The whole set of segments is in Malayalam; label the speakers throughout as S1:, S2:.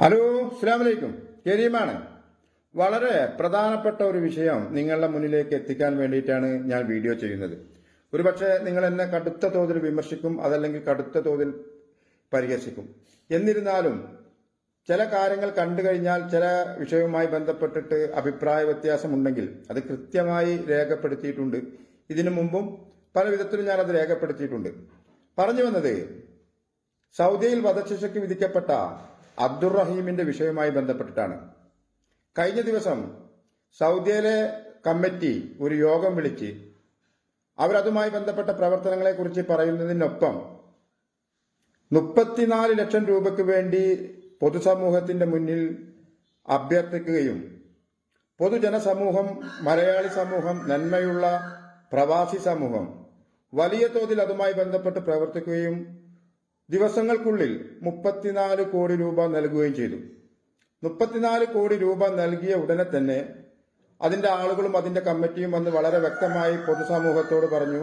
S1: ഹലോ അസ്സാമലൈക്കും കരീമാണ്. വളരെ പ്രധാനപ്പെട്ട ഒരു വിഷയം നിങ്ങളുടെ മുന്നിലേക്ക് എത്തിക്കാൻ വേണ്ടിയിട്ടാണ് ഞാൻ വീഡിയോ ചെയ്യുന്നത്. ഒരുപക്ഷെ നിങ്ങൾ എന്നെ കടുത്ത തോതിൽ വിമർശിക്കും അതല്ലെങ്കിൽ കടുത്ത തോതിൽ പരിഹസിക്കും. എന്നിരുന്നാലും ചില കാര്യങ്ങൾ കണ്ടു കഴിഞ്ഞാൽ ചില വിഷയവുമായി ബന്ധപ്പെട്ടിട്ട് അഭിപ്രായ വ്യത്യാസമുണ്ടെങ്കിൽ അത് കൃത്യമായി രേഖപ്പെടുത്തിയിട്ടുണ്ട്. ഇതിനു മുമ്പും പല വിധത്തിലും അത് രേഖപ്പെടുത്തിയിട്ടുണ്ട്. പറഞ്ഞു വന്നത് സൗദിയിൽ വധശിക്ഷയ്ക്ക് വിധിക്കപ്പെട്ട അബ്ദുറഹീമിന്റെ വിഷയവുമായി ബന്ധപ്പെട്ടിട്ടാണ്. കഴിഞ്ഞ ദിവസം സൗദിയിലെ കമ്മിറ്റി ഒരു യോഗം വിളിച്ച് അവരതുമായി ബന്ധപ്പെട്ട പ്രവർത്തനങ്ങളെ പ്രവർത്തനങ്ങളെക്കുറിച്ച് പറയുന്നതിനൊപ്പം മുപ്പത്തിനാല് ലക്ഷം രൂപയ്ക്ക് വേണ്ടി പൊതുസമൂഹത്തിന്റെ മുന്നിൽ അഭ്യർത്ഥിക്കുകയും പൊതുജനസമൂഹം മലയാളി സമൂഹം നന്മയുള്ള പ്രവാസി സമൂഹം വലിയ തോതിൽ അതുമായി ബന്ധപ്പെട്ട് പ്രവർത്തിക്കുകയും ദിവസങ്ങൾക്കുള്ളിൽ മുപ്പത്തിനാല് കോടി രൂപ നൽകുകയും ചെയ്തു. മുപ്പത്തിനാല് കോടി രൂപ നൽകിയ ഉടനെ തന്നെ അതിന്റെ ആളുകളും അതിന്റെ കമ്മിറ്റിയും വന്ന് വളരെ വ്യക്തമായി പൊതുസമൂഹത്തോട് പറഞ്ഞു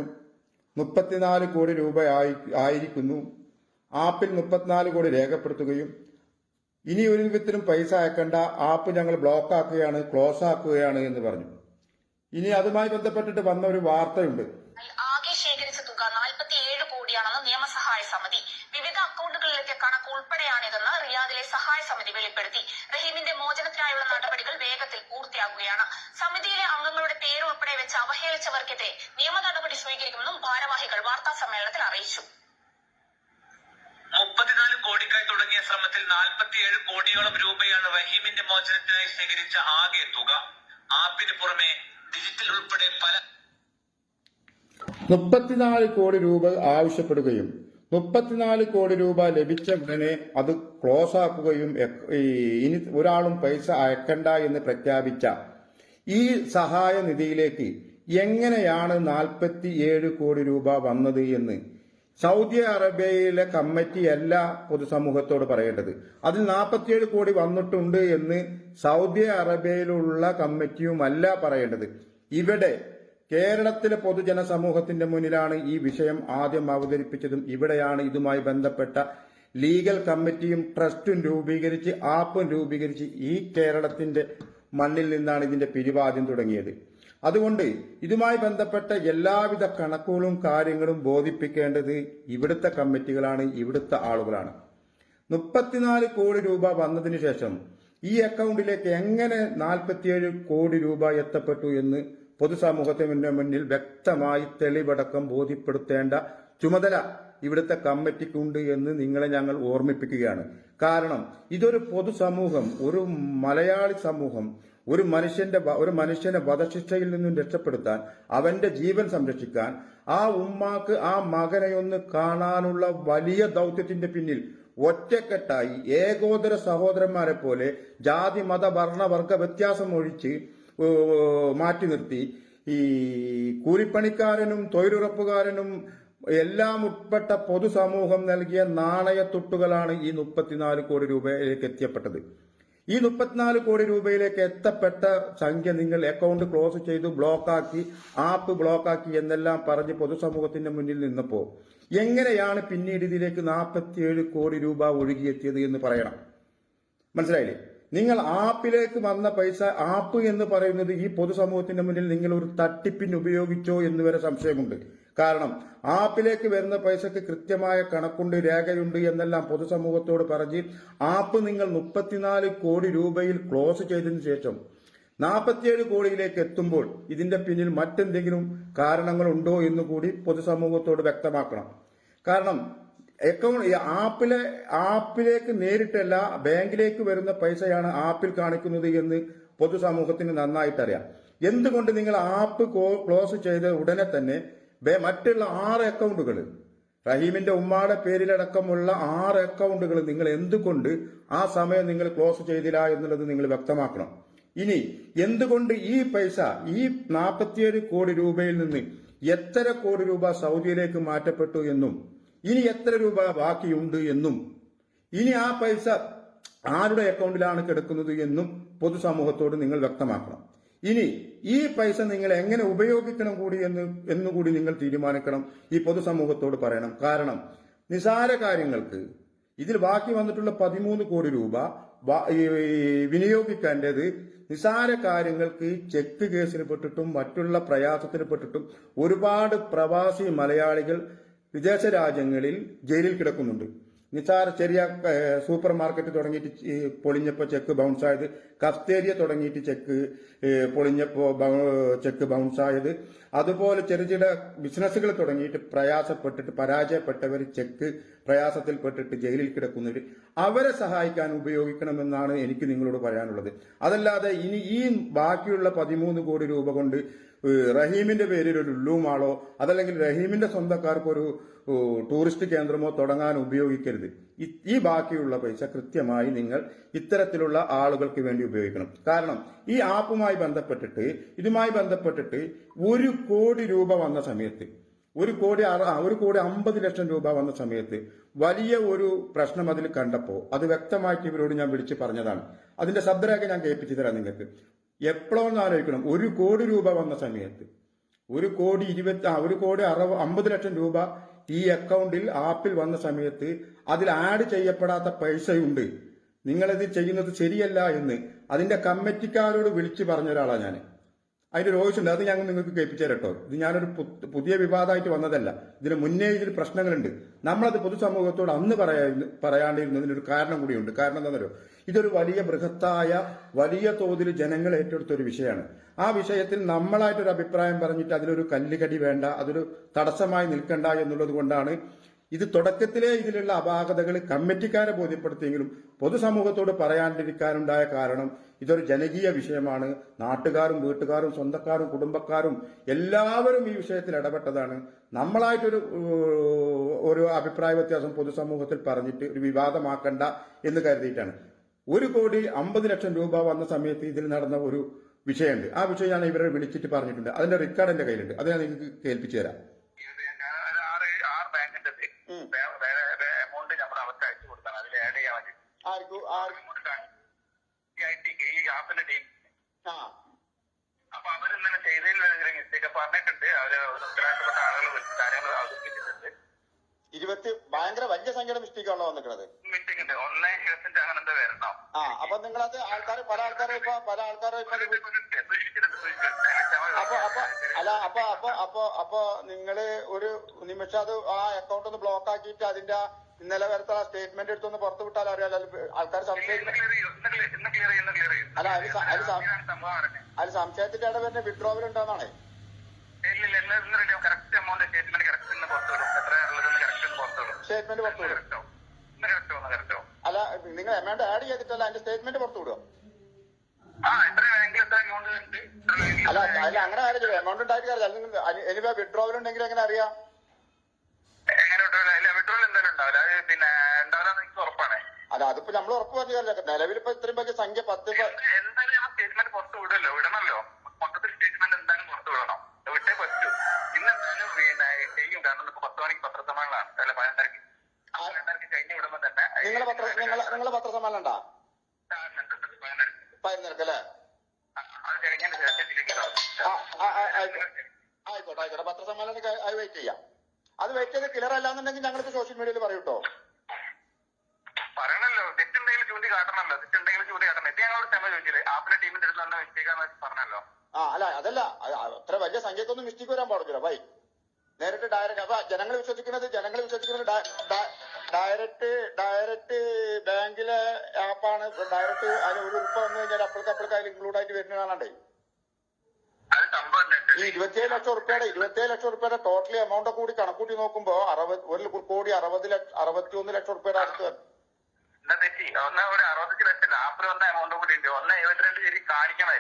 S1: മുപ്പത്തിനാല് കോടി രൂപ ആയിരിക്കുന്നു. ആപ്പിൽ മുപ്പത്തിനാല് കോടി രേഖപ്പെടുത്തുകയും ഇനി ഒരു വിധത്തിലും പൈസ അയക്കേണ്ട ആപ്പ് ഞങ്ങൾ ബ്ലോക്ക് ആക്കുകയാണ് ക്ലോസ് ആക്കുകയാണ് എന്ന് പറഞ്ഞു. ഇനി അതുമായി ബന്ധപ്പെട്ടിട്ട് വന്ന ഒരു വാർത്തയുണ്ട്.
S2: ആകെ ശേഖരിച്ച തുക 47 കോടിയാണെന്ന് നിയമസഹായ സമിതി കണക്ക് ഉൾപ്പെടെയാണിതെന്ന് റിയാദിലെ സഹായ സമിതി വെളിപ്പെടുത്തി. റഹീമിന്റെ മോചനത്തിനായുള്ള നടപടികൾ വേഗത്തിൽ പൂർത്തിയാക്കുകയാണ് സമിതിയിലെ അംഗങ്ങളുടെ പേര് ഉൾപ്പെടെ വെച്ച് അവഹേളിച്ചവർക്കെതിരെ നിയമ നടപടി സ്വീകരിക്കുമെന്നും ഭാരവാഹികൾ വാർത്താ സമ്മേളനത്തിൽ അറിയിച്ചു.
S3: മുപ്പത്തിനാല് കോടിക്കായി തുടങ്ങിയ ശ്രമത്തിൽ നാൽപ്പത്തിയേഴ് കോടിയോളം രൂപയാണ് റഹീമിന്റെ മോചനത്തിനായി ശേഖരിച്ച ആകെ തുക. ആപ്പിന് പുറമെ ഡിജിറ്റൽ ഉൾപ്പെടെ പല
S1: മുപ്പത്തിനാല് കോടി രൂപ ആവശ്യപ്പെടുകയും മുപ്പത്തിനാല് കോടി രൂപ ലഭിച്ച ഉടനെ അത് ക്ലോസ് ആക്കുകയും ഇനി ഒരാളും പൈസ അയക്കണ്ട എന്ന് പ്രഖ്യാപിച്ച ഈ സഹായ നിധിയിലേക്ക് എങ്ങനെയാണ് നാൽപ്പത്തിയേഴ് കോടി രൂപ വന്നത് എന്ന് സൗദി അറേബ്യയിലെ കമ്മിറ്റിയല്ല പൊതുസമൂഹത്തോട് പറയേണ്ടത്. അതിൽ നാൽപ്പത്തിയേഴ് കോടി വന്നിട്ടുണ്ട് എന്ന് സൗദി അറേബ്യയിലുള്ള കമ്മിറ്റിയുമല്ല പറയേണ്ടത്. ഇവിടെ കേരളത്തിലെ പൊതുജന സമൂഹത്തിന്റെ മുന്നിലാണ് ഈ വിഷയം ആദ്യം അവതരിപ്പിച്ചതും ഇവിടെയാണ് ഇതുമായി ബന്ധപ്പെട്ട ലീഗൽ കമ്മിറ്റിയും ട്രസ്റ്റും രൂപീകരിച്ച് ആപ്പും രൂപീകരിച്ച് ഈ കേരളത്തിന്റെ മണ്ണിൽ നിന്നാണ് ഇതിന്റെ പിരിവാദ്യം തുടങ്ങിയത്. അതുകൊണ്ട് ഇതുമായി ബന്ധപ്പെട്ട എല്ലാവിധ കണക്കുകളും കാര്യങ്ങളും ബോധിപ്പിക്കേണ്ടത് ഇവിടുത്തെ കമ്മിറ്റികളാണ് ഇവിടുത്തെ ആളുകളാണ്. മുപ്പത്തിനാല് കോടി രൂപ വന്നതിന് ശേഷം ഈ അക്കൗണ്ടിലേക്ക് എങ്ങനെ നാൽപ്പത്തിയേഴ് കോടി രൂപ എത്തപ്പെട്ടു എന്ന് പൊതുസമൂഹത്തിന്റെ മുന്നിൽ വ്യക്തമായി തെളിവടക്കം ബോധ്യപ്പെടുത്തേണ്ട ചുമതല ഇവിടുത്തെ കമ്മിറ്റിക്കുണ്ട് എന്ന് നിങ്ങളെ ഞങ്ങൾ ഓർമ്മിപ്പിക്കുകയാണ്. കാരണം ഇതൊരു പൊതുസമൂഹം ഒരു മലയാളി സമൂഹം ഒരു മനുഷ്യന്റെ ഒരു മനുഷ്യനെ വധശിക്ഷയിൽ നിന്നും രക്ഷപ്പെടുത്താൻ അവന്റെ ജീവൻ സംരക്ഷിക്കാൻ ആ ഉമ്മാക്ക് ആ മകനെ ഒന്ന് കാണാനുള്ള വലിയ ദൗത്യത്തിന്റെ പിന്നിൽ ഒറ്റക്കെട്ടായി ഏകോദര സഹോദരന്മാരെ പോലെ ജാതി മത വർണ വർഗ വ്യത്യാസം ഒഴിച്ച് മാറ്റി നിർത്തി. ഈ കൂലിപ്പണിക്കാരനും തൊഴിലുറപ്പുകാരനും എല്ലാം ഉൾപ്പെട്ട പൊതുസമൂഹം നൽകിയ നാണയത്തുട്ടുകളാണ് ഈ മുപ്പത്തിനാല് കോടി രൂപയിലേക്ക് എത്തിയപ്പെട്ടത്. ഈ മുപ്പത്തിനാല് കോടി രൂപയിലേക്ക് എത്തപ്പെട്ട സംഖ്യ നിങ്ങൾ അക്കൗണ്ട് ക്ലോസ് ചെയ്തു ബ്ലോക്കാക്കി ആപ്പ് ബ്ലോക്കാക്കി എന്നെല്ലാം പറഞ്ഞ് പൊതുസമൂഹത്തിന്റെ മുന്നിൽ നിന്നപ്പോൾ എങ്ങനെയാണ് പിന്നീട് ഇതിലേക്ക് നാൽപ്പത്തിയേഴ് കോടി രൂപ ഒഴുകിയെത്തിയത് എന്ന് പറയണം. മനസ്സിലായില്ലേ? നിങ്ങൾ ആപ്പിലേക്ക് വന്ന പൈസ ആപ്പ് എന്ന് പറയുന്നത് ഈ പൊതുസമൂഹത്തിന്റെ മുന്നിൽ നിങ്ങൾ ഒരു തട്ടിപ്പിന് ഉപയോഗിച്ചോ എന്ന് വരെ സംശയമുണ്ട്. കാരണം ആപ്പിലേക്ക് വരുന്ന പൈസക്ക് കൃത്യമായ കണക്കുണ്ട് രേഖയുണ്ട് എന്നെല്ലാം പൊതുസമൂഹത്തോട് പറഞ്ഞ് ആപ്പ് നിങ്ങൾ മുപ്പത്തിനാല് കോടി രൂപയിൽ ക്ലോസ് ചെയ്തതിനു ശേഷം നാൽപ്പത്തിയേഴ് കോടിയിലേക്ക് എത്തുമ്പോൾ ഇതിന്റെ പിന്നിൽ മറ്റെന്തെങ്കിലും കാരണങ്ങളുണ്ടോ എന്ന് കൂടി പൊതുസമൂഹത്തോട് വ്യക്തമാക്കണം. കാരണം അക്കൗണ്ട് ആപ്പിലെ ആപ്പിലേക്ക് നേരിട്ടല്ല ബാങ്കിലേക്ക് വരുന്ന പൈസയാണ് ആപ്പിൽ കാണിക്കുന്നത് എന്ന് പൊതുസമൂഹത്തിന് നന്നായിട്ടറിയാം. എന്തുകൊണ്ട് നിങ്ങൾ ആപ്പ് ക്ലോസ് ചെയ്ത ഉടനെ തന്നെ മറ്റുള്ള ആറ് അക്കൗണ്ടുകൾ റഹീമിന്റെ ഉമ്മാടെ പേരിലടക്കമുള്ള ആറ് അക്കൗണ്ടുകൾ നിങ്ങൾ എന്തുകൊണ്ട് ആ സമയം നിങ്ങൾ ക്ലോസ് ചെയ്തില്ല എന്നുള്ളത് നിങ്ങൾ വ്യക്തമാക്കണം. ഇനി എന്തുകൊണ്ട് ഈ പൈസ ഈ നാൽപ്പത്തിയേഴ് കോടി രൂപയിൽ നിന്ന് എത്ര കോടി രൂപ സൗദിയിലേക്ക് മാറ്റപ്പെട്ടു എന്നും ഇനി എത്ര രൂപ ബാക്കിയുണ്ട് എന്നും ഇനി ആ പൈസ ആരുടെ അക്കൗണ്ടിലാണ് കിടക്കുന്നത് എന്നും പൊതുസമൂഹത്തോട് നിങ്ങൾ വ്യക്തമാക്കണം. ഇനി ഈ പൈസ നിങ്ങൾ എങ്ങനെ ഉപയോഗിക്കണം കൂടി എന്ന് എന്നുകൂടി നിങ്ങൾ തീരുമാനിക്കണം ഈ പൊതുസമൂഹത്തോട് പറയണം. കാരണം നിസാര കാര്യങ്ങൾക്ക് ഇതിൽ ബാക്കി വന്നിട്ടുള്ള പതിമൂന്ന് കോടി രൂപ വിനിയോഗിക്കേണ്ടത് നിസാര കാര്യങ്ങൾക്ക് ചെക്ക് കേസിന് പെട്ടിട്ടും മറ്റുള്ള പ്രയാസത്തിന് പെട്ടിട്ടും ഒരുപാട് പ്രവാസി മലയാളികൾ വിദേശ രാജ്യങ്ങളിൽ ജയിലിൽ കിടക്കുന്നുണ്ട്. നിസാര ചെറിയ സൂപ്പർ മാർക്കറ്റ് തുടങ്ങിയിട്ട് പൊളിഞ്ഞപ്പോൾ ചെക്ക് ബൗൺസ് ആയത്. കഫ്തേരിയ തുടങ്ങിയിട്ട് ചെക്ക് പൊളിഞ്ഞപ്പോൾ ചെക്ക് ബൗൺസ് ആയത്. അതുപോലെ ചെറിയ ചെറിയ ബിസിനസ്സുകൾ തുടങ്ങിയിട്ട് പ്രയാസപ്പെട്ടിട്ട് പരാജയപ്പെട്ടവർ ചെക്ക് പ്രയാസത്തിൽപ്പെട്ടിട്ട് ജയിലിൽ കിടക്കുന്നവർ അവരെ സഹായിക്കാൻ ഉപയോഗിക്കണമെന്നാണ് എനിക്ക് നിങ്ങളോട് പറയാനുള്ളത്. അതല്ലാതെ ഇനി ഈ ബാക്കിയുള്ള പതിമൂന്ന് കോടി രൂപ കൊണ്ട് റഹീമിന്റെ പേരിൽ ഒരു ലുലുമാളോ അതല്ലെങ്കിൽ റഹീമിന്റെ സ്വന്തക്കാർക്ക് ഒരു ടൂറിസ്റ്റ് കേന്ദ്രമോ തുടങ്ങാൻ ഉപയോഗിക്കരുത്. ഈ- ബാക്കിയുള്ള പൈസ കൃത്യമായി നിങ്ങൾ ഇത്തരത്തിലുള്ള ആളുകൾക്ക് വേണ്ടി ഉപയോഗിക്കണം. കാരണം ഈ ആപ്പുമായി ബന്ധപ്പെട്ടിട്ട് ഇതുമായി ബന്ധപ്പെട്ടിട്ട് ഒരു കോടി രൂപ വന്ന സമയത്ത് ഒരു കോടി ഒരു കോടി അമ്പത് ലക്ഷം രൂപ വന്ന സമയത്ത് വലിയ ഒരു പ്രശ്നം അതിൽ കണ്ടപ്പോൾ അത് വ്യക്തമായിട്ട് ഇവരോട് ഞാൻ വിളിച്ച് പറഞ്ഞതാണ്. അതിന്റെ ശബ്ദരേഖ ഞാൻ കേൾപ്പിച്ചു തരാം നിങ്ങൾക്ക്. എപ്പോഴൊന്ന് ആലോചിക്കണം. ഒരു കോടി രൂപ വന്ന സമയത്ത്. ഒരു കോടി ഇരുപത്തി ഒരു കോടി അറുപ അമ്പത് ലക്ഷം രൂപ ഈ അക്കൗണ്ടിൽ ആപ്പിൽ വന്ന സമയത്ത് അതിൽ ആഡ് ചെയ്യപ്പെടാത്ത പൈസയുണ്ട്. നിങ്ങളിത് ചെയ്യുന്നത് ശരിയല്ല എന്ന് അതിന്റെ കമ്മിറ്റിക്കാരോട് വിളിച്ചു പറഞ്ഞ ഒരാളാണ് ഞാൻ അതിന്റെ ഒരു ഉണ്ട് അത് ഞങ്ങൾ നിങ്ങൾക്ക് കേൾപ്പിച്ചു തരട്ടോ ഇത് ഞാനൊരു പുതിയ വിവാദമായിട്ട് വന്നതല്ല. ഇതിന് മുന്നേ ഇതിൽ പ്രശ്നങ്ങളുണ്ട്. നമ്മളത് പൊതുസമൂഹത്തോട് അന്ന് പറയാ പറയാണ്ടിരുന്നതിനൊരു കാരണം കൂടിയുണ്ട്. കാരണം എന്താണെന്നറിയോ? ഇതൊരു വലിയ ബൃഹത്തായ വലിയ തോതിൽ ജനങ്ങൾ ഏറ്റെടുത്ത ഒരു വിഷയമാണ്. ആ വിഷയത്തിൽ നമ്മളായിട്ടൊരു അഭിപ്രായം പറഞ്ഞിട്ട് അതിലൊരു കല്ലുകടി വേണ്ട അതൊരു തടസ്സമായി നിൽക്കണ്ട എന്നുള്ളത് കൊണ്ടാണ് ഇത് തുടക്കത്തിലെ ഇതിലുള്ള അപാകതകൾ കമ്മിറ്റിക്കാരെ ബോധ്യപ്പെടുത്തിയെങ്കിലും പൊതുസമൂഹത്തോട് പറയാണ്ടിരിക്കാനുണ്ടായ കാരണം ഇതൊരു ജനകീയ വിഷയമാണ്. നാട്ടുകാരും വീട്ടുകാരും സ്വന്തക്കാരും കുടുംബക്കാരും എല്ലാവരും ഈ വിഷയത്തിൽ ഇടപെട്ടതാണ്. നമ്മളായിട്ടൊരു ഒരു അഭിപ്രായ വ്യത്യാസം പൊതുസമൂഹത്തിൽ പറഞ്ഞിട്ട് ഒരു വിവാദമാക്കണ്ട എന്ന് കരുതിയിട്ടാണ്. ഒരു കോടി അമ്പത് ലക്ഷം രൂപ വന്ന സമയത്ത് ഇതിൽ നടന്ന ഒരു വിഷയമുണ്ട്. ആ വിഷയം ഞാൻ ഇവരെ വിളിച്ചിട്ട് പറഞ്ഞിട്ടുണ്ട്. അതിന്റെ റെക്കോർഡ് എന്റെ കയ്യിലുണ്ട്. അത് ഞാൻ നിങ്ങൾക്ക് കേൾപ്പിച്ചു തരാം.
S3: എമൗണ്ട് നമ്മൾ അവർക്ക് അയച്ചു കൊടുക്കണം. അതിൽ ആഡ് ചെയ്യാൻ
S4: ആർക്കും?
S3: ഈ ആപ്പിന്റെ ടീം അപ്പൊ അവരിന്നലെ ചെയ്തതിൽ മിസ്റ്റേക്ക് പറഞ്ഞിട്ടുണ്ട്. അവർ ഉത്തരവാദിത്തപ്പെട്ട ആളുകൾ വിളിച്ച് കാര്യങ്ങൾ അവതരിപ്പിച്ചിട്ടുണ്ട്.
S4: ഇരുപത്തി ഭയങ്കര വലിയ സംഖ്യയുടെ മിസ്റ്റേക്ക് ആണല്ലോ വന്നിട്ടുള്ളത്.
S3: മിസ്റ്റേക്ക് ഉണ്ട്. ഒന്നേ കേസിന്റെ അങ്ങനെ എന്താ വരണം?
S4: ആ അപ്പൊ നിങ്ങളത് ആൾക്കാർ പല ആൾക്കാരും ഇപ്പൊ പല ആൾക്കാരും ഇപ്പൊ അപ്പൊ അപ്പൊ അല്ല അപ്പൊ അപ്പൊ അപ്പൊ അപ്പൊ നിങ്ങൾ ഒരു നിമിഷം അത് ആ അക്കൗണ്ട് ഒന്ന് ബ്ലോക്ക് ആക്കിയിട്ട് അതിന്റെ ഇന്നലെ വരത്തെ സ്റ്റേറ്റ്മെന്റ് എടുത്തൊന്ന് പുറത്തു വിട്ടാൽ അറിയാലോ ആൾക്കാർ സംശയിക്കുന്നത് അല്ല, അത് അത് സംശയത്തിന്റെ ഇട വരുന്ന വിഡ്രോവൽ ഉണ്ടെന്നാണ്.
S3: സ്റ്റേറ്റ്മെന്റ് പുറത്തു വിടും.
S4: അല്ല നിങ്ങൾ എമൗണ്ട് ആഡ് ചെയ്തിട്ടല്ല അതിന്റെ സ്റ്റേറ്റ്മെന്റ് പുറത്തു വിടും അല്ല അതിൽ അങ്ങനെ കാര്യം എമൗണ്ട് ഉണ്ടായിട്ട് കാര്യമില്ല എനിവേ വിഡ്രോവൽ ഉണ്ടെങ്കിൽ എങ്ങനെ അറിയാം? അല്ല അതിപ്പോ നമ്മൾ ഉറപ്പ് പറഞ്ഞതല്ലേ? നിലവിൽ ഇപ്പൊ ഇത്രയും വലിയ സംഖ്യ പത്ത്
S3: സ്റ്റേറ്റ്മെന്റ് പുറത്ത് വിടുമല്ലോ വിടണമല്ലോ. മൊത്തത്തിൽ സ്റ്റേറ്റ്മെന്റ് എന്തായാലും പുറത്ത് വിടണം. വിട്ടേ പറ്റൂ. ഇന്ന് എന്തായാലും പിന്നെ ചെയ്യും. കാരണം ഇപ്പൊ പത്ത് മണിക്ക് പത്രസമ്മേളനമാണ്. അല്ല പതിനൊന്നരക്ക്. ആ പതിനൊന്നരക്ക് കഴിഞ്ഞ് വിടുമ്പോ തന്നെ
S4: നിങ്ങളെ പത്ര നിങ്ങളെ നിങ്ങളെ പത്രസമ്മേളനം ഉണ്ടാ? ആ, ആ, ആയിക്കോട്ടെ ആയിക്കോട്ടെ. പത്രസമ്മേളനം അത് വെയിറ്റ് ചെയ്യാം. അത് വെയിറ്റ് ചെയ്ത് ക്ലിയർ അല്ലാന്നുണ്ടെങ്കിൽ ഞങ്ങൾക്ക് സോഷ്യൽ മീഡിയയിൽ പറയൂട്ടോ
S3: പറയണല്ലോ. തെറ്റുണ്ടെങ്കിൽ ചൂണ്ടി തെറ്റുണ്ടെങ്കിൽ ചൂണ്ടി കാട്ടണം. ഇത് ഞങ്ങളോട് ക്ഷമ ചോദിച്ചില്ലേ? ആപ്പിലെ ടീമിന്റെ അടുത്ത് തന്നെ മിസ്റ്റേക്കാന്ന് പറഞ്ഞല്ലോ.
S4: ആ അല്ല അതല്ല. അത്ര വലിയ സംഖ്യക്കൊന്നും മിസ്റ്റേക്ക് വരാൻ പാടില്ല. ബൈ നേരിട്ട് ഡയറക്റ്റ് അപ്പൊ ജനങ്ങൾ വിശ്വസിക്കുന്നത് ജനങ്ങൾ വിശ്വസിക്കുന്നത് ഡയറക്റ്റ് ഡയറക്റ്റ് ബാങ്കിലെ ആപ്പാണ് ഡയറക്റ്റ് അതിൽ ഒരു ഉറുപ്പ് വന്നു കഴിഞ്ഞാൽ അപ്പോഴത്തെ അപ്പോഴത്തെ അതിൽ ഇൻക്ലൂഡ് ആയിട്ട്
S3: തെറ്റ്.
S4: ഈ ഇരുപത്തിയേഴ് ലക്ഷം ഉറുപ്പയുടെ ഇരുപത്തിയേഴ് ലക്ഷം ഉറുപ്പയുടെ ടോട്ടൽ എമൗണ്ട് കൂടി കണക്കൂട്ടി നോക്കുമ്പോ അറുപത് ഒരു കോടി അറുപത് ലക്ഷം അറുപത്തി ഒന്ന് ലക്ഷം ഉറുപ്പയുടെ അടുത്ത് വരും.
S3: എന്നാ തെറ്റി? ഒന്ന് ഒരു അറുപത്തഞ്ച് ലക്ഷം. വന്ന എമൗണ്ട് കൂടി ഉണ്ട്. ഒന്ന് എഴുപത്തിരണ്ട് ശരി കാണിക്കണം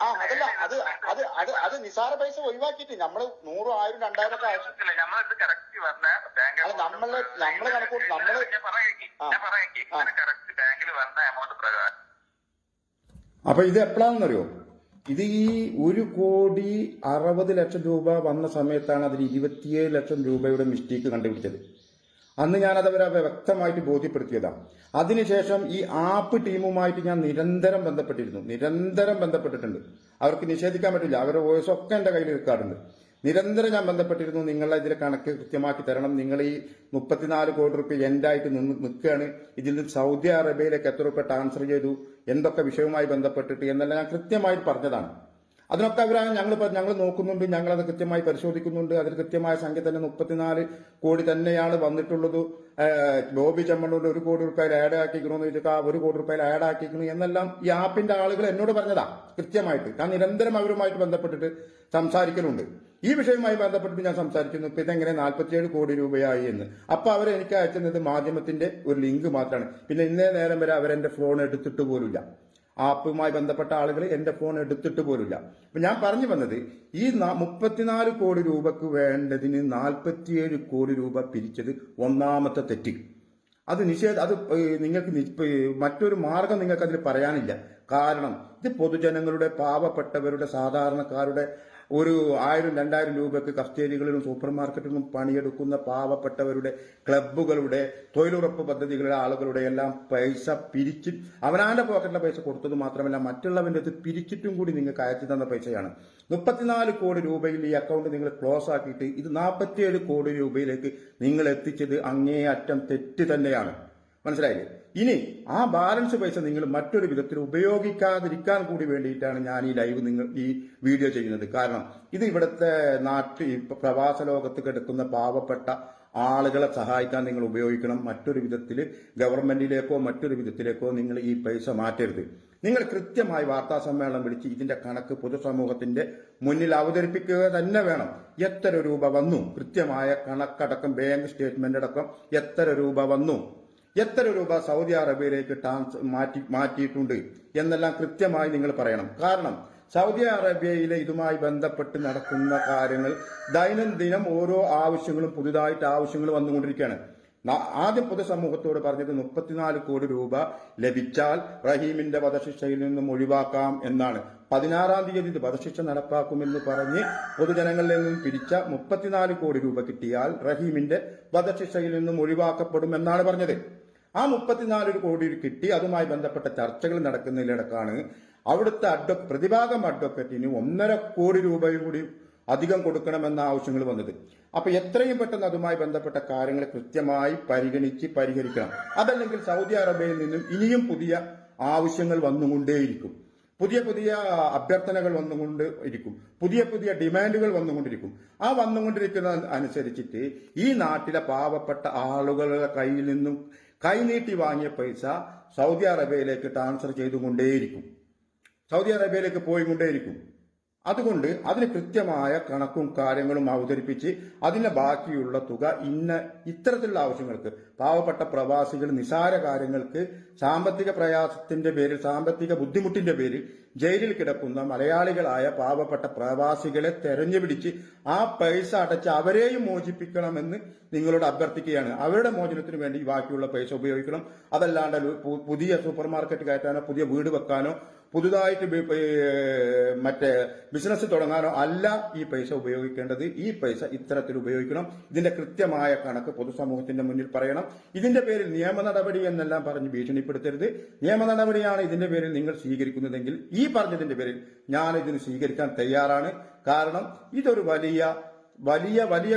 S4: ആ അതല്ല അത് അത് അത് അത് നിസാര പൈസ ഒഴിവാക്കിയിട്ട് നമ്മൾ നൂറും ആയിരം രണ്ടായിരം ഒക്കെ
S3: നമ്മളിത് കറക്റ്റ് വന്ന ബാങ്ക്
S4: നമ്മൾ നമ്മൾ കണക്കൂട്ട് നമ്മൾ
S3: ഞാൻ പറയാക്കി
S4: ആ.
S3: ഞാൻ പറയാക്കി കറക്റ്റ് ബാങ്കിൽ വന്ന എമൗണ്ട് പ്രകാരം.
S1: അപ്പൊ ഇത് എപ്പോഴാണെന്നറിയോ ഇത് ഈ ഒരു കോടി അറുപത് ലക്ഷം രൂപ വന്ന സമയത്താണ് അതിൽ ഇരുപത്തിയേഴ് ലക്ഷം രൂപയുടെ മിസ്റ്റേക്ക് കണ്ടുപിടിച്ചത്. അന്ന് ഞാനത് അവരെ വ്യക്തമായിട്ട് ബോധ്യപ്പെടുത്തിയതാണ് അതിനുശേഷം ഈ ആപ്പ് ടീമുമായിട്ട് ഞാൻ നിരന്തരം ബന്ധപ്പെട്ടിരുന്നു. നിരന്തരം ബന്ധപ്പെട്ടിട്ടുണ്ട്. അവർക്ക് നിഷേധിക്കാൻ പറ്റില്ല. അവരുടെ വോയിസ് ഒക്കെ എന്റെ കയ്യിൽ എടുക്കാറുണ്ട്. നിരന്തരം ഞാൻ ബന്ധപ്പെട്ടിരുന്നു. നിങ്ങളെ ഇതിലെ കണക്ക് കൃത്യമാക്കി തരണം. നിങ്ങൾ ഈ മുപ്പത്തിനാല് കോടി റുപ്യ എൻഡായിട്ട് നിന്ന് നിൽക്കുകയാണ്. ഇതിൽ നിന്ന് സൗദി അറേബ്യയിലേക്ക് എത്ര റുപ്യ ട്രാൻസ്ഫർ ചെയ്തു? എന്തൊക്കെ വിഷയവുമായി ബന്ധപ്പെട്ടിട്ട്? എന്നെല്ലാം ഞാൻ കൃത്യമായിട്ട് പറഞ്ഞതാണ്. അതിനൊക്കെ അഗ്രഹം ഞങ്ങൾ ഞങ്ങൾ നോക്കുന്നുണ്ട് ഞങ്ങൾ അത് കൃത്യമായി പരിശോധിക്കുന്നുണ്ട്. അതിൽ കൃത്യമായ സംഖ്യ തന്നെ മുപ്പത്തിനാല് കോടി തന്നെയാണ് വന്നിട്ടുള്ളത്. ബോബി ചെമ്മണ്ണൂർ ഒരു കോടി റുപ്യയിൽ ആഡ് ആക്കിക്കണമെന്ന് ചോദിച്ചാൽ ആ ഒരു കോടി റുപ്യയിൽ ആഡ് ആക്കിക്കണം എന്നെല്ലാം ഈ ആപ്പിന്റെ ആളുകൾ എന്നോട് പറഞ്ഞതാ കൃത്യമായിട്ട്. ഞാൻ നിരന്തരം അവരുമായിട്ട് ബന്ധപ്പെട്ടിട്ട് സംസാരിക്കലുണ്ട്. ഈ വിഷയവുമായി ബന്ധപ്പെട്ട് ഞാൻ സംസാരിക്കുന്നു. ഇപ്പൊ ഇതെങ്ങനെ നാൽപ്പത്തിയേഴ് കോടി രൂപയായി എന്ന്. അപ്പൊ അവർ എനിക്ക് അയച്ചുന്നത് മാധ്യമത്തിന്റെ ഒരു ലിങ്ക് മാത്രമാണ് പിന്നെ ഇന്നേ നേരം വരെ അവരെന്റെ ഫോൺ എടുത്തിട്ട് പോലുമില്ല. ആപ്പുമായി ബന്ധപ്പെട്ട ആളുകൾ എന്റെ ഫോൺ എടുത്തിട്ട് പോലുമില്ല. അപ്പൊ ഞാൻ പറഞ്ഞു വന്നത് ഈ മുപ്പത്തിനാല് കോടി രൂപക്ക് വേണ്ടതിന് നാൽപ്പത്തിയേഴ് കോടി രൂപ പിരിച്ചത് ഒന്നാമത്തെ തെറ്റ്. അത് നിഷേധ അത് നിങ്ങൾക്ക് മറ്റൊരു മാർഗം നിങ്ങൾക്ക് അതിൽ പറയാനില്ല. കാരണം ഇത് പൊതുജനങ്ങളുടെ പാവപ്പെട്ടവരുടെ സാധാരണക്കാരുടെ ഒരു ആയിരം രണ്ടായിരം രൂപയ്ക്ക് കഫ്റ്റേരികളിലും സൂപ്പർ മാർക്കറ്റിലും പണിയെടുക്കുന്ന പാവപ്പെട്ടവരുടെ ക്ലബ്ബുകളുടെ തൊഴിലുറപ്പ് പദ്ധതികളുടെ ആളുകളുടെ എല്ലാം പൈസ പിരിച്ച് അവനാന്റെ പോക്കറ്റിലെ പൈസ കൊടുത്തത് മാത്രമല്ല മറ്റുള്ളവന്റെ അത് പിരിച്ചിട്ടും കൂടി നിങ്ങൾക്ക് അയച്ചു തന്ന പൈസയാണ്. മുപ്പത്തിനാല് കോടി രൂപയിൽ ഈ അക്കൗണ്ട് നിങ്ങൾ ക്ലോസ് ആക്കിയിട്ട് ഇത് നാൽപ്പത്തിയേഴ് കോടി രൂപയിലേക്ക് നിങ്ങൾ എത്തിച്ചത് അങ്ങേ അറ്റം തെറ്റ് തന്നെയാണ്. മനസ്സിലായില്ലേ? ഇനി ആ ബാലൻസ് പൈസ നിങ്ങൾ മറ്റൊരു വിധത്തിൽ ഉപയോഗിക്കാതിരിക്കാൻ കൂടി വേണ്ടിയിട്ടാണ് ഞാൻ ഈ ലൈവ് നിങ്ങൾ ഈ വീഡിയോ ചെയ്യുന്നത്. കാരണം ഇത് ഇവിടുത്തെ നാട്ടിൽ പ്രവാസ ലോകത്ത് കിടക്കുന്ന പാവപ്പെട്ട ആളുകളെ സഹായിക്കാൻ നിങ്ങൾ ഉപയോഗിക്കണം. മറ്റൊരു വിധത്തിൽ ഗവൺമെന്റിലേക്കോ മറ്റൊരു വിധത്തിലേക്കോ നിങ്ങൾ ഈ പൈസ മാറ്റരുത്. നിങ്ങൾ കൃത്യമായി വാർത്താ സമ്മേളനം വിളിച്ച് ഇതിന്റെ കണക്ക് പൊതുസമൂഹത്തിന്റെ മുന്നിൽ അവതരിപ്പിക്കുക തന്നെ വേണം. എത്ര രൂപ വന്നു? കൃത്യമായ കണക്കടക്കം ബാങ്ക് സ്റ്റേറ്റ്മെന്റ് അടക്കം എത്ര രൂപ വന്നു? എത്ര രൂപ സൗദി അറേബ്യയിലേക്ക് ട്രാൻസ് മാറ്റി മാറ്റിയിട്ടുണ്ട് എന്നെല്ലാം കൃത്യമായി നിങ്ങൾ പറയണം. കാരണം സൗദി അറേബ്യയിലെ ഇതുമായി ബന്ധപ്പെട്ട് നടക്കുന്ന കാര്യങ്ങൾ ദൈനംദിനം ഓരോ ആവശ്യങ്ങളും പുതുതായിട്ട് ആവശ്യങ്ങൾ വന്നുകൊണ്ടിരിക്കുകയാണ്. ആദ്യം പൊതുസമൂഹത്തോട് പറഞ്ഞത് മുപ്പത്തിനാല് കോടി രൂപ ലഭിച്ചാൽ റഹീമിന്റെ വധശിക്ഷയിൽ നിന്നും ഒഴിവാക്കാം എന്നാണ്. പതിനാറാം തീയതി വധശിക്ഷ നടപ്പാക്കുമെന്ന് പറഞ്ഞ് പൊതുജനങ്ങളിൽ നിന്നും പിരിച്ച മുപ്പത്തിനാല് കോടി രൂപ കിട്ടിയാൽ റഹീമിന്റെ വധശിക്ഷയിൽ നിന്നും ഒഴിവാക്കപ്പെടും എന്നാണ് പറഞ്ഞത്. ആ മുപ്പത്തിനാല് കോടി കിട്ടി അതുമായി ബന്ധപ്പെട്ട ചർച്ചകൾ നടക്കുന്നതിലടക്കാണ് അവിടുത്തെ അഡ്വ പ്രതിഭാഗം അഡ്വക്കറ്റിന് ഒന്നര കോടി രൂപയും കൂടി അധികം കൊടുക്കണമെന്ന ആവശ്യങ്ങൾ വന്നത്. അപ്പൊ എത്രയും പെട്ടെന്ന് അതുമായി ബന്ധപ്പെട്ട കാര്യങ്ങൾ കൃത്യമായി പരിഗണിച്ച് പരിഹരിക്കണം. അതല്ലെങ്കിൽ സൗദി അറേബ്യയിൽ നിന്നും ഇനിയും പുതിയ ആവശ്യങ്ങൾ വന്നുകൊണ്ടേയിരിക്കും. പുതിയ പുതിയ അഭ്യർത്ഥനകൾ വന്നുകൊണ്ട് ഇരിക്കും. പുതിയ പുതിയ ഡിമാൻഡുകൾ വന്നുകൊണ്ടിരിക്കും. ആ വന്നുകൊണ്ടിരിക്കുന്ന അനുസരിച്ചിട്ട് ഈ നാട്ടിലെ പാവപ്പെട്ട ആളുകളുടെ കയ്യിൽ നിന്നും കൈനീട്ടി വാങ്ങിയ പൈസ സൗദി അറേബ്യയിലേക്ക് ട്രാൻസ്ഫർ ചെയ്തുകൊണ്ടേയിരിക്കും. സൗദി അറേബ്യയിലേക്ക് പോയിക്കൊണ്ടേയിരിക്കും. അതുകൊണ്ട് അതിന് കൃത്യമായ കണക്കും കാര്യങ്ങളും അവതരിപ്പിച്ച് അതിന്റെ ബാക്കിയുള്ള തുക ഇന്ന ഇത്തരത്തിലുള്ള ആവശ്യങ്ങൾക്ക് പാവപ്പെട്ട പ്രവാസികൾ നിസാര കാര്യങ്ങൾക്ക് സാമ്പത്തിക പ്രയാസത്തിന്റെ പേരിൽ സാമ്പത്തിക ബുദ്ധിമുട്ടിന്റെ പേരിൽ ജയിലിൽ കിടക്കുന്ന മലയാളികളായ പാവപ്പെട്ട പ്രവാസികളെ തെരഞ്ഞുപിടിച്ച് ആ പൈസ അടച്ച് അവരെയും മോചിപ്പിക്കണമെന്ന് നിങ്ങളോട് അഭ്യർത്ഥിക്കുകയാണ്. അവരുടെ മോചനത്തിന് വേണ്ടി ബാക്കിയുള്ള പൈസ ഉപയോഗിക്കണം. അതല്ലാണ്ട് പുതിയ സൂപ്പർ മാർക്കറ്റ് കയറ്റാനോ പുതിയ വീട് വെക്കാനോ പുതുതായിട്ട് മറ്റേ ബിസിനസ് തുടങ്ങാനോ അല്ല ഈ പൈസ ഉപയോഗിക്കേണ്ടത്. ഈ പൈസ ഇത്തരത്തിൽ ഉപയോഗിക്കണം. ഇതിന്റെ കൃത്യമായ കണക്ക് പൊതുസമൂഹത്തിന്റെ മുന്നിൽ പറയണം. ഇതിന്റെ പേരിൽ നിയമ നടപടി എന്നെല്ലാം പറഞ്ഞ് ഭീഷണിപ്പെടുത്തരുത്. നിയമ നടപടിയാണ് ഇതിന്റെ പേരിൽ നിങ്ങൾ സ്വീകരിക്കുന്നതെങ്കിൽ ഈ പറഞ്ഞതിന്റെ പേരിൽ ഞാൻ ഇതിന് സ്വീകരിക്കാൻ തയ്യാറാണ്. കാരണം ഇതൊരു വലിയ വലിയ വലിയ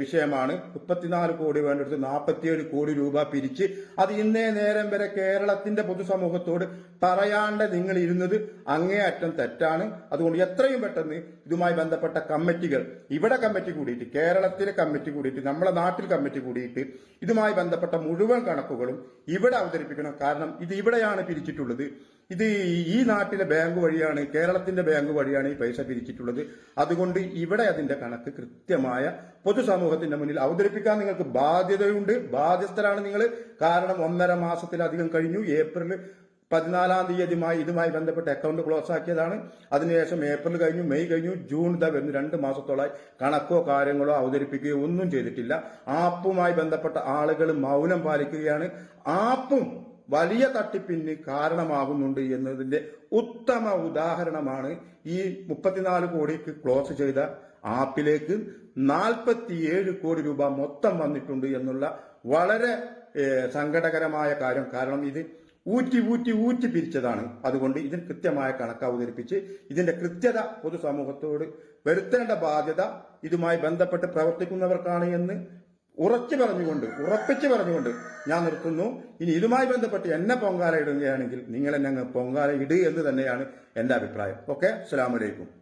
S1: വിഷയമാണ്. മുപ്പത്തിനാല് കോടി വേണ്ടെടുത്ത് നാൽപ്പത്തിയേഴ് കോടി രൂപ പിരിച്ച് അത് ഇന്നേ നേരം വരെ കേരളത്തിന്റെ പൊതുസമൂഹത്തോട് പറയാണ്ട് നിങ്ങൾ ഇരുന്നത് അങ്ങേയറ്റം തെറ്റാണ്. അതുകൊണ്ട് എത്രയും പെട്ടെന്ന് ഇതുമായി ബന്ധപ്പെട്ട കമ്മിറ്റികൾ ഇവിടെ കമ്മിറ്റി കൂടിയിട്ട് കേരളത്തിലെ കമ്മിറ്റി കൂടിയിട്ട് നമ്മുടെ നാട്ടിൽ കമ്മിറ്റി കൂടിയിട്ട് ഇതുമായി ബന്ധപ്പെട്ട മുഴുവൻ കണക്കുകളും ഇവിടെ അവതരിപ്പിക്കണം. കാരണം ഇത് ഇവിടെയാണ് പിരിച്ചിട്ടുള്ളത്. ഇത് ഈ നാട്ടിലെ ബാങ്ക് വഴിയാണ് കേരളത്തിന്റെ ബാങ്ക് വഴിയാണ് ഈ പൈസ പിരിച്ചിട്ടുള്ളത്. അതുകൊണ്ട് ഇവിടെ അതിന്റെ കണക്ക് കൃത്യമായ പൊതുസമൂഹത്തിന്റെ മുന്നിൽ അവതരിപ്പിക്കാൻ നിങ്ങൾക്ക് ബാധ്യതയുണ്ട്. ബാധ്യസ്ഥരാണ് നിങ്ങൾ കാരണം ഒന്നര മാസത്തിലധികം കഴിഞ്ഞു. ഏപ്രിൽ പതിനാലാം തീയതിയുമായി ഇതുമായി ബന്ധപ്പെട്ട് അക്കൗണ്ട് ക്ലോസ് ആക്കിയതാണ്. അതിനുശേഷം ഏപ്രിൽ കഴിഞ്ഞു മെയ് കഴിഞ്ഞു ജൂൺ ഇതാ വരുന്നു. രണ്ട് മാസത്തോളമായി കണക്കോ കാര്യങ്ങളോ അവതരിപ്പിക്കുകയോ ഒന്നും ചെയ്തിട്ടില്ല. ആപ്പുമായി ബന്ധപ്പെട്ട ആളുകൾ മൗനം പാലിക്കുകയാണ്. ആപ്പും വലിയ തട്ടിപ്പിന് കാരണമാകുന്നുണ്ട് എന്നതിന്റെ ഉത്തമ ഉദാഹരണമാണ് ഈ മുപ്പത്തിനാല് കോടിക്ക് ക്ലോസ് ചെയ്ത ആപ്പിലേക്ക് നാൽപ്പത്തിയേഴ് കോടി രൂപ മൊത്തം വന്നിട്ടുണ്ട് എന്നുള്ള വളരെ സങ്കടകരമായ കാര്യം. കാരണം ഇത് ഊറ്റി ഊറ്റി ഊറ്റി പിരിച്ചതാണ്. അതുകൊണ്ട് ഇതിന് കൃത്യമായ കണക്ക് അവതരിപ്പിച്ച് ഇതിന്റെ കൃത്യത പൊതുസമൂഹത്തോട് വരുത്തേണ്ട ബാധ്യത ഇതുമായി ബന്ധപ്പെട്ട് പ്രവർത്തിക്കുന്നവർക്കാണ് എന്ന് ഉറച്ചു പറഞ്ഞുകൊണ്ട് ഉറപ്പിച്ചു പറഞ്ഞുകൊണ്ട് ഞാൻ നിർത്തുന്നു. ഇനി ഇതുമായി ബന്ധപ്പെട്ട് എന്നെ പൊങ്കാല ഇടുകയാണെങ്കിൽ നിങ്ങൾ എന്നെ പൊങ്കാല ഇടുക എന്ന് തന്നെയാണ് എന്റെ അഭിപ്രായം. ഓക്കെ? അസ്സലാമലൈക്കും